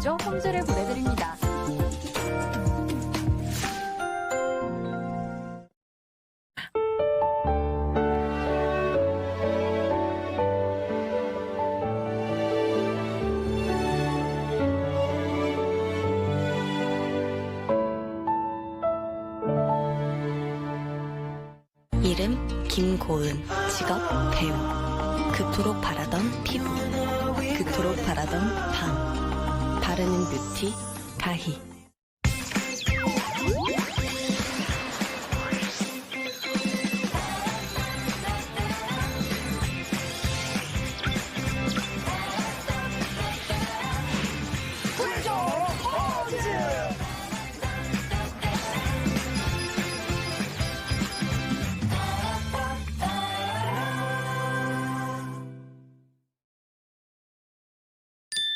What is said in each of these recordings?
제조 홈즈를 보내드립니다. 이름 김고은, 직업 배우. 그토록 바라던 피부, 그토록 바라던 밤. 바르는 뷰티 가희.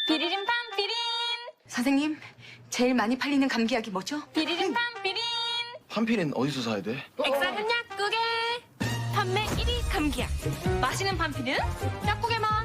비리림밤 비린. 선생님, 제일 많이 팔리는 감기약이 뭐죠? 비리림밤 비린. 한필은 어디서 사야 돼? 액상은 약국에. 판매 1위 감기약. 마시는 반피는 약국에만